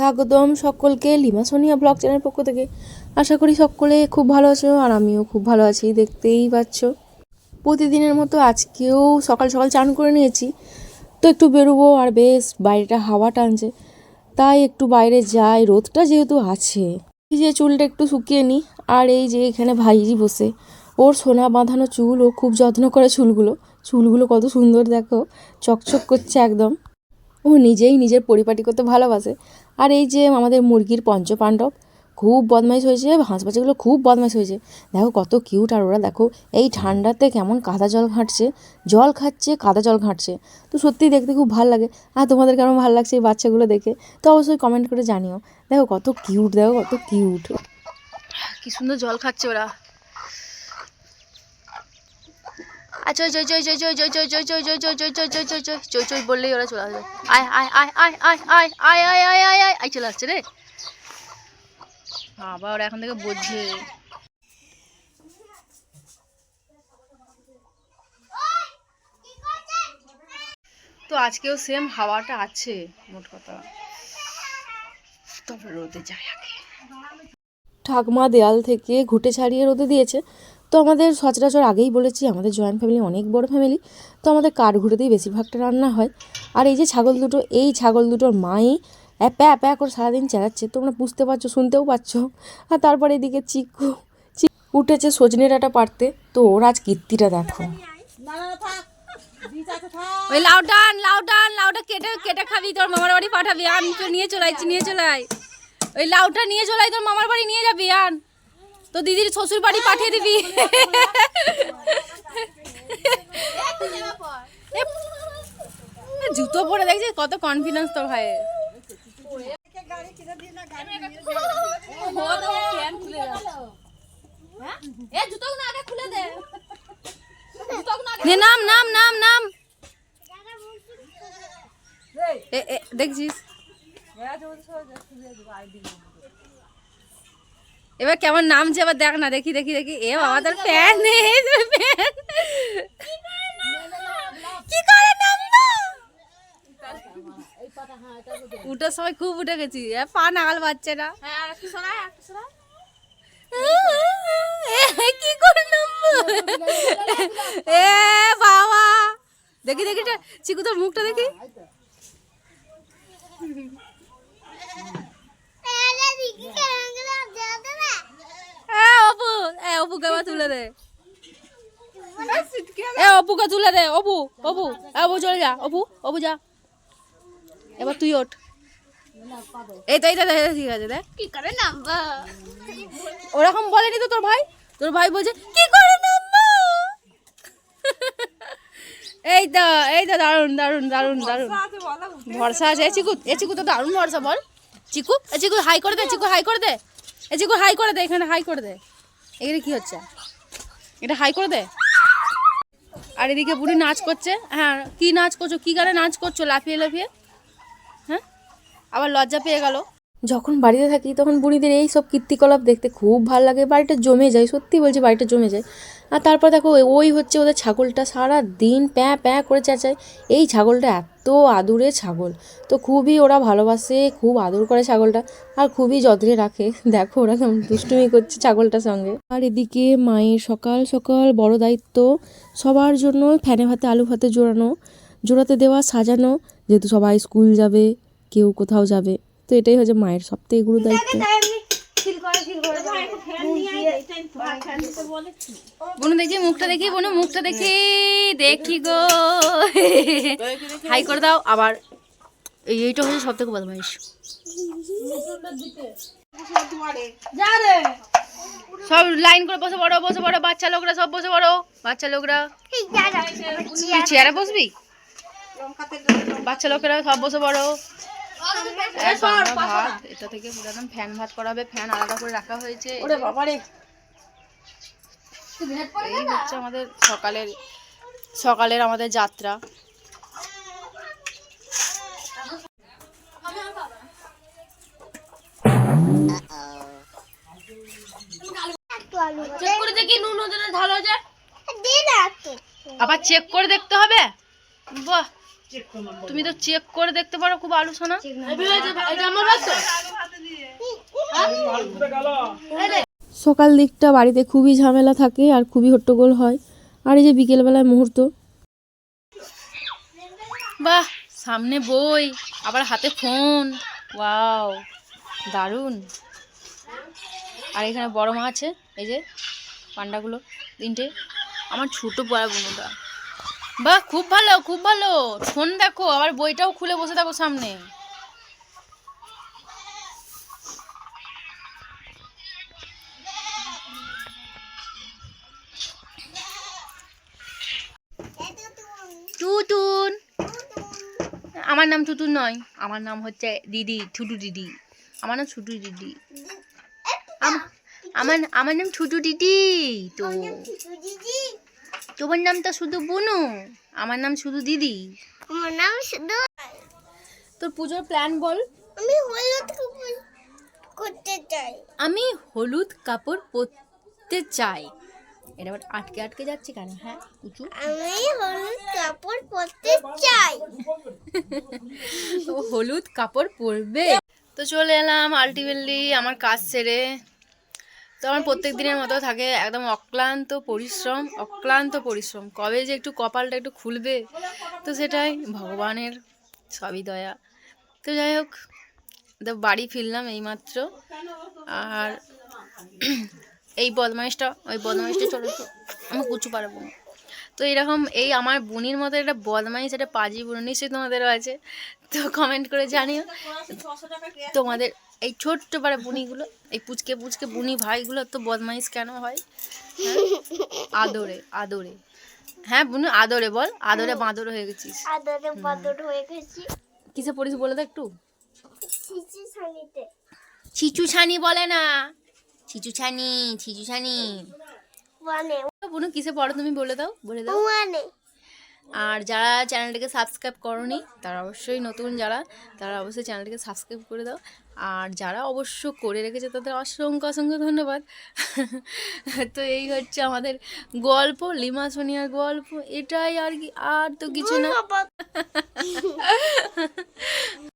স্বাগতম সকলকে lima Sonia blog channel পক্ষ থেকে। আশা করি সকলে খুব ভালো আছো আর আমিও খুব ভালো আছি, দেখতেই পাচ্ছ। প্রতিদিনের মতো আজকেও সকাল সকাল চান করে নিয়েছি। তো একটু বেরোবো আর বেশ বাইরেটা হাওয়া টানছে, তাই একটু বাইরে যাই, রোদটা যেহেতু আছে। যে চুলটা একটু শুকিয়ে নিই আর এই যে এখানে ভাইজি বসে। ওর সোনা বাঁধানো চুল, ও খুব যত্ন করে চুলগুলো। চুলগুলো কত সুন্দর দেখো, চকচক করছে একদম। ও নিজেই নিজের পরিপাটি করতে ভালোবাসে। আর এই যে আমাদের মুরগির পঞ্চপাণ্ডব, খুব বদমাইশ হয়েছে হাঁস বাচ্চাগুলো খুব বদমাইশ হয়েছে। দেখো কত কিউট আর ওরা, দেখো এই ঠান্ডাতে কেমন কাদা জল ঘাঁটছে, জল খাচ্ছে, কাদা জল ঘাঁটছে। তো সত্যিই দেখতে খুব ভালো লাগে। আর তোমাদের কেমন ভালো লাগছে এই বাচ্চাগুলো দেখে, তো অবশ্যই কমেন্ট করে জানিও। দেখো কত কিউট দেখো কত কিউট কি সুন্দর জল খাচ্ছে ওরা। আচ্ছা বললেই ওরা চলে আসবে আয় আয় আয় আয় আয় আয় আয় আয় আয় আয় আয় আয় চলে আসছে রে আবার ওরা এখন থেকে তো আজকেও সেম হাওয়াটা আছে মোট কথা তবে রোদে যায় আগে ঠাকমা দেয়াল থেকে ঘুটে ছাড়িয়ে রোদে দিয়েছে তো আমাদের সচরাচর আগেই বলেছি, আমাদের জয়েন্ট ফ্যামিলি অনেক বড় ফ্যামিলি তো আমাদের কাঠ ঘুরেতেই বেশিরভাগটা রান্না হয়। আর এই যে ছাগল দুটো, এই ছাগল দুটোর মাই অ্যাপা অ্যাপা করে সারাদিন চালাচ্ছে তোমরা বুঝতে পারছ, শুনতেও পাচ্ছ। আর তারপরে এদিকে চিকু উঠেছে সজনে ডাঁটা পারতে তো ওর আজ কীর্তিটা দেখো। ওই লাউটা কেটে কেটে খাবি, তোর মামার বাড়ি পাঠাবি, আন, নিয়ে চলে আইছি নিয়ে চলে আয়। ওই লাউটা নিয়ে চলে আয়, তোর মামার বাড়ি নিয়ে যাবি, আন। তো দিদির শ্বশুর বাড়ি পাঠিয়ে দিবি। এ, জুতো পরে দেখছিস কত কনফিডেন্স তোর ভাইয়ের। নে নাম নাম নাম নাম। এ, এ, দেখছিস এবার কেমন নামছে এবার দেখ না দেখি দেখি দেখি। এ বাবা তোর প্যান প্যান কি করে নামবো? উঠার সময় খুব উঠে গেছি। পা নাগাল পাচ্ছে না। কি করে নামবো? এ বাবা। দেখি দেখি চিকু তোর মুখটা দেখি এ অপু এ অপুকে আবার তুলে দে। এ অপুকে তুলে দে অপু অপু অপু চলে যা অপু অপু যা। এবার তুই ওঠ। এই তো এই তো ঠিক আছে দেখ। কি করে নামবা ওরকম বলেনি তো তোর ভাই? তোর ভাই বলছে কি করে নামবো এই তো এই তো দারুণ দারুণ দারুণ দারুণ ভরসা আছে এ চিকু এ চিকু তো দারুণ ভরসা বল। চিকু এ চিকু হাই করে দে চিকু হাই করে দে। এ চিকু হাই করে দে এখানে হাই করে দে। এখানে কি হচ্ছে? এটা হাই করে দে। আর এদিকে বুড়ি নাচ করছে। হ্যাঁ কি নাচ করছ? কি গানে নাচ করছ? লাফিয়ে লাফিয়ে। হ্যাঁ? আবার লজ্জা পেয়ে গেল। যখন বাড়িতে থাকি তখন বুড়িদের এই সব কীর্তিকলাপ দেখতে খুব ভালো লাগে। বাড়িটা জমে যায়, সত্যি বলছি বাড়িটা জমে যায়। আর তারপর দেখো, ওই হচ্ছে ওদের ছাগলটা সারা দিন প্যাঁ প্যাঁ করে চেঁচায়। এই ছাগলটা এত আদুরে ছাগল। তো খুবই ওরা ভালোবাসে, খুব আদর করে ছাগলটা আর খুবই যত্নে রাখে। দেখো ওরা কেমন দুষ্টুমি করছে ছাগলটার সঙ্গে। আর এদিকে মায়ের সকাল সকাল বড় দায়িত্ব। সবার জন্য ফ্যানে ভাতে, আলু ভাতে জোড়ানো। জোড়াতে দেওয়া সাজানো। যেহেতু সবাই স্কুল যাবে, কেউ কোথাও যাবে। তো এটাই হচ্ছে মায়ের সব থেকে গুরু দায়িত্ব। বোন দেখি মুখটা দেখি বোন মুখটা দেখি দেখি গো। হাই করে দাও আবার এই এইটা হচ্ছে সব থেকে বদমাইশ। সব লাইন করে বসে পড়ো বসে পড়ো বাচ্চা লোকরা সব বসে পড়ো বাচ্চা লোকরা। চেয়ারে বসবি? বাচ্চা লোকেরা সব বসে পড়ো। ভাত এটা থেকে পুরো ফ্যান ভাত করা হবে ফ্যান আলাদা করে রাখা হয়েছে। এই হচ্ছে আমাদের সকালের সকালের আমাদের যাত্রা। চেক করে দেখি নুন ওদের ঢালো যায় আবার চেক করে দেখতে হবে? বাহ। তুমি তো চেক করে দেখতে পারো খুব আলু সোনা সকাল দিকটা বাড়িতে খুবই ঝামেলা থাকে আর খুবই হট্টগোল হয়। আর এই যে বিকেলবেলায় মুহূর্ত। বাহ সামনে বই আবার হাতে ফোন। ওয়াও দারুণ। আর এখানে বড় মা আছে এই যে পান্ডাগুলো তিনটে। আমার ছোট বড় বোনটা। বাহ খুব ভালো খুব ভালো। ফোন দেখো, আবার বইটাও খুলে বসে থাকো সামনে। টুটুন। আমার নাম টুটুন নয়, আমার নাম হচ্ছে দিদি ছুটু দিদি। আমার নাম ছুটু দিদি। আম- আমার আমার নাম ছুটু দিদি, তো। তোমার নামটা শুধু বুনু? আমার নাম শুধু দিদি। আমার নাম শুধু তোর পুজোর প্ল্যান বল। আমি হলুদ কাপড় করতে চাই। আমি হলুদ কাপড় পরতে চাই। এটা আবার আটকে আটকে যাচ্ছে কেন? হ্যাঁ উঁচু। আমি হলুদ কাপড় পরতে চাই। ও হলুদ কাপড় পরবে। তো চলে এলাম আলটিমেটলি আমার কাজ সেরে। তো আমার প্রত্যেক দিনের মতো থাকে একদম অক্লান্ত পরিশ্রম অক্লান্ত পরিশ্রম। কবে যে একটু কপালটা একটু খুলবে, তো সেটাই ভগবানের সবই দয়া। তো যাই হোক, তো বাড়ি ফিরলাম এইমাত্র। আর এই বদমাইশটা, ওই বদমাইশটা চলো তো আমি কুচু পারব তো এরকম এই আমার বুনির মতো একটা বদমাইশ, একটা পাজি বুনো নিশ্চয়ই তোমাদেরও আছে। তো কমেন্ট করে জানিও। তোমাদের এই ছোট্ট পাড়া বুনিগুলো এই পুচকে পুচকে বুনি ভাইগুলো তো বদমাইশ কেন হয়? হ্যাঁ? আদরে আদরে। হ্যাঁ বুনু আদরে বল আদরে বাঁদর হয়ে গেছিস। আদরে বাদর হয়ে গেছি। কিসে পড়িস বলে তো একটু? ছিচু ছানি বলে না। ছিচু ছানি ছিচু ছানি। বুনু কিসে পড়ো তুমি বলে দাও বলে দাও। আর যারা চ্যানেলটাকে সাবস্ক্রাইব করনি তারা অবশ্যই নতুন যারা তারা অবশ্যই চ্যানেলটাকে সাবস্ক্রাইব করে দাও। আর যারা অবশ্য করে রেখেছে তাদের অসংখ্য অসংখ্য ধন্যবাদ। তো এই হচ্ছে আমাদের গল্প লিমা সোনিয়ার গল্প। এটাই আর কি আর তো কিছু না।